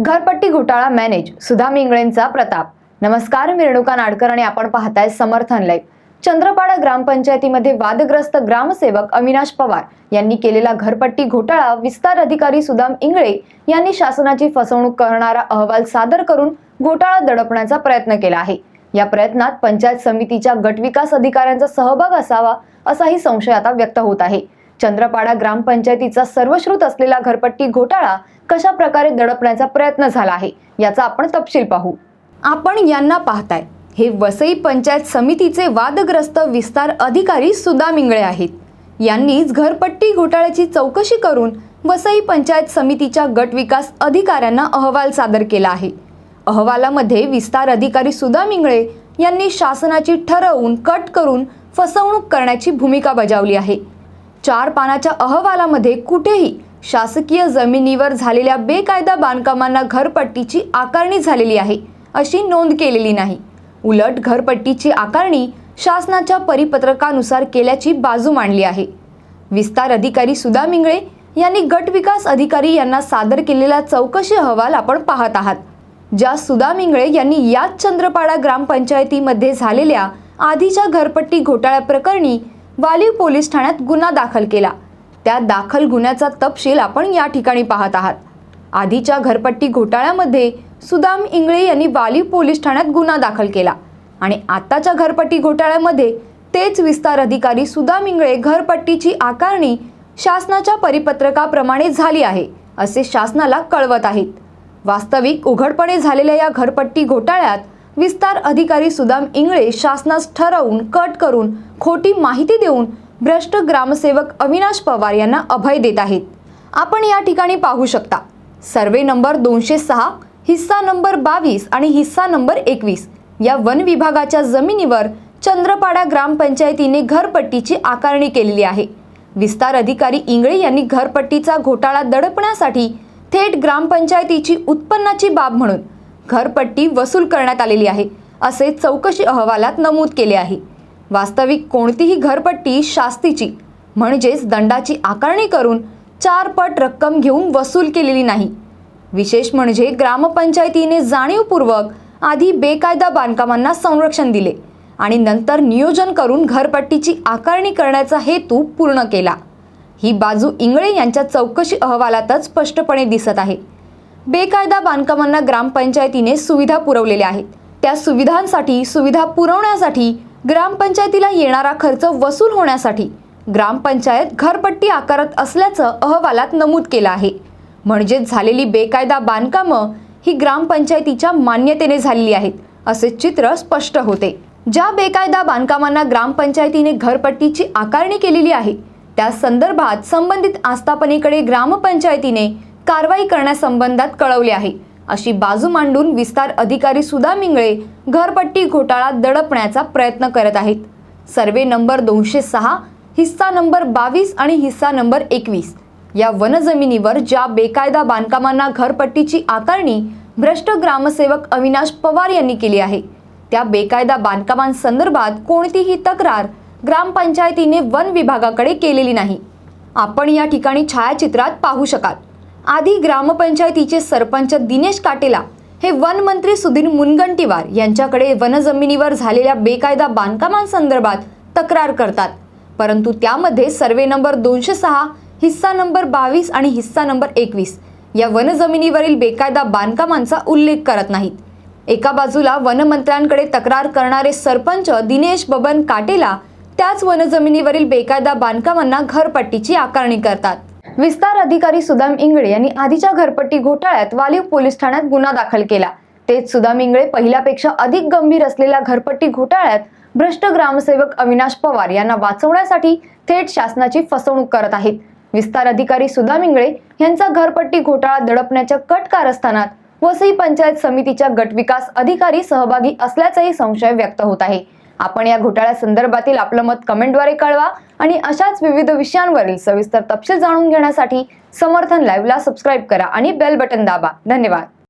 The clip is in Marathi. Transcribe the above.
घरपट्टी घोटाळा मॅनेज सुधा मिंगळेंचा प्रताप. नमस्कार मी रेणुका नाडकर आणि आपण पाहताय समर्थन लाईव्ह. चंद्रपाडा ग्रामपंचायतीमध्ये वादग्रस्त ग्रामसेवक अविनाश पवार यांनी केलेला घरपट्टी घोटाळा विस्तार अधिकारी सुदाम इंगळे यांनी शासनाची फसवणूक करणारा अहवाल सादर करून घोटाळा दडपण्याचा प्रयत्न केला आहे. या प्रयत्नात पंचायत समितीच्या गटविकास अधिकाऱ्यांचा सहभाग असावा असाही संशय आता व्यक्त होत आहे. चंद्रपाडा ग्रामपंचायतीचा सर्वश्रुत असलेला घरपट्टी घोटाळा कशा प्रकारे दडपण्याचा प्रयत्न झाला आहे याचा आपण तपशील पाहू. आपण यांना पाहताय. हे वसई पंचायत समितीचे वादग्रस्त विस्तार अधिकारी सुदाम मिंगळे आहेत. यांनीच घरपट्टी घोटाळ्याची चौकशी करून वसई पंचायत समितीच्या गटविकास अधिकाऱ्यांना अहवाल सादर केला आहे. अहवालामध्ये विस्तार अधिकारी सुदाम मिंगळे यांनी शासनाची ठरवून कट करून फसवणूक करण्याची भूमिका बजावली आहे. चार पानाच्या अहवालामध्ये कुठेही शासकीय जमिनीवर झालेल्या बेकायदा बांधकामांना घरपट्टीची आकारणी झालेली आहे अशी नोंद केलेली नाही. उलट घरपट्टीची आकारणी शासनाच्या परिपत्रकानुसार केल्याची बाजू मांडली आहे. विस्तार अधिकारी सुधा मिंगळे यांनी गट विकास अधिकारी यांना सादर केलेला चौकशी अहवाल आपण पाहत आहात. ज्या सुधा मिंगळे यांनी याच चंद्रपाडा ग्रामपंचायतीमध्ये झालेल्या आधीच्या घरपट्टी घोटाळ्याप्रकरणी वालीव पोलीस ठाण्यात गुन्हा दाखल केला. त्या दाखल गुन्ह्याचा तपशील आपण या ठिकाणी पाहत आहात. आधीच्या घरपट्टी घोटाळ्यामध्ये सुदाम इंगळे यांनी वाली पोलीस ठाण्यात गुन्हा दाखल केला आणि आताच्या घरपट्टी घोटाळ्यामध्ये तेच विस्तार अधिकारी सुदाम इंगळे घरपट्टीची आकारणी शासनाच्या परिपत्रकाप्रमाणे झाली आहे असे शासनाला कळवत आहेत. वास्तविक उघडपणे झालेल्या या घरपट्टी घोटाळ्यात विस्तार अधिकारी सुदाम इंगळे शासनास ठरवून कट करून खोटी माहिती देऊन भ्रष्ट ग्रामसेवक अविनाश पवार यांना अभय देत आहेत. आपण या ठिकाणी पाहू शकता. सर्वे नंबर दोनशे सहा हिस्सा नंबर बावीस आणि हिस्सा नंबर एकवीस या वन विभागाच्या जमिनीवर चंद्रपाडा ग्रामपंचायतीने घरपट्टीची आकारणी केलेली आहे. विस्तार अधिकारी इंगळे यांनी घरपट्टीचा घोटाळा दडपण्यासाठी थेट ग्रामपंचायतीची उत्पन्नाची बाब म्हणून घरपट्टी वसूल करण्यात आलेली आहे असे चौकशी अहवालात नमूद केले आहे. वास्तविक कोणतीही घरपट्टी शास्तीची म्हणजेच दंडाची आकारणी करून चार पट रक्कम घेऊन वसूल केलेली नाही. विशेष म्हणजे ग्रामपंचायतीने जाणीवपूर्वक आधी बेकायदा बांधकामांना संरक्षण दिले आणि नंतर नियोजन करून घरपट्टीची आकारणी करण्याचा हेतू पूर्ण केला. ही बाजू इंगळे यांच्या चौकशी अहवालातच स्पष्टपणे दिसत आहे. बेकायदा बांधकामांना ग्रामपंचायतीने सुविधा पुरवलेल्या आहेत. त्या सुविधांसाठी सुविधा पुरवण्यासाठी ग्रामपंचायतीला येणारा खर्च वसूल होण्यासाठी ग्रामपंचायत घरपट्टी आकारत असल्याचं अहवालात नमूद केलं आहे. म्हणजेच झालेली बेकायदा बांधकामं ही ग्रामपंचायतीच्या मान्यतेने झालेली आहेत असे चित्र स्पष्ट होते. ज्या बेकायदा बांधकामांना ग्रामपंचायतीने घरपट्टीची आकारणी केलेली आहे त्या संदर्भात संबंधित आस्थापनेकडे ग्रामपंचायतीने कारवाई करण्यासंबंधात कळवले आहे. अशी बाजू मांडून विस्तार अधिकारी सुधा मिंगळे घरपट्टी घोटाळा दडपण्याचा प्रयत्न करत आहेत. सर्वे नंबर दोनशे सहा हिस्सा नंबर बावीस आणि हिस्सा नंबर एकवीस या वनजमिनीवर ज्या बेकायदा बांधकामांना घरपट्टीची आकारणी भ्रष्ट ग्रामसेवक अविनाश पवार यांनी केली आहे त्या बेकायदा बांधकामांसंदर्भात कोणतीही तक्रार ग्रामपंचायतीने वन विभागाकडे केलेली नाही. आपण या ठिकाणी छायाचित्रात पाहू शकाल. आधी ग्रामपंचायतीचे सरपंच दिनेश काटेला हे वन मंत्री सुधीर मुनगंटीवार यांच्याकडे वनजमिनीवर झालेल्या बेकायदा बांधकामांसंदर्भात तक्रार करतात. परंतु त्यामध्ये सर्वे नंबर दोनशे सहा हिस्सा नंबर बावीस आणि हिस्सा नंबर एकवीस या वनजमिनीवरील बेकायदा बांधकामांचा उल्लेख करत नाहीत. एका बाजूला वनमंत्र्यांकडे तक्रार करणारे सरपंच दिनेश बबन काटेला त्याच वनजमिनीवरील बेकायदा बांधकामांना घरपट्टीची आकारणी करतात. विस्तार अधिकारी सुदाम इंगळे यांनी आधीच्या घरपट्टी घोटाळ्यात वालीव पोलीस ठाण्यात गुन्हा दाखल केला. तेच सुदाम इंगळे पहिल्यापेक्षा अधिक गंभीर असलेल्या घरपट्टी घोटाळ्यात भ्रष्ट ग्रामसेवक अविनाश पवार यांना वाचवण्यासाठी थेट शासनाची फसवणूक करत आहेत. विस्तार अधिकारी सुदाम इंगळे यांचा घरपट्टी घोटाळा दडपण्याच्या कट कारस्थानात वसई पंचायत समितीच्या गटविकास अधिकारी सहभागी असल्याचाही संशय व्यक्त होत आहे. आपण या घोटाळ्या संदर्भातील आपलं मत कमेंटद्वारे कळवा आणि अशाच विविध विषयांवरील सविस्तर तपशील जाणून घेण्यासाठी समर्थन लाईव्हला सबस्क्राईब करा आणि बेल बटन दाबा. धन्यवाद.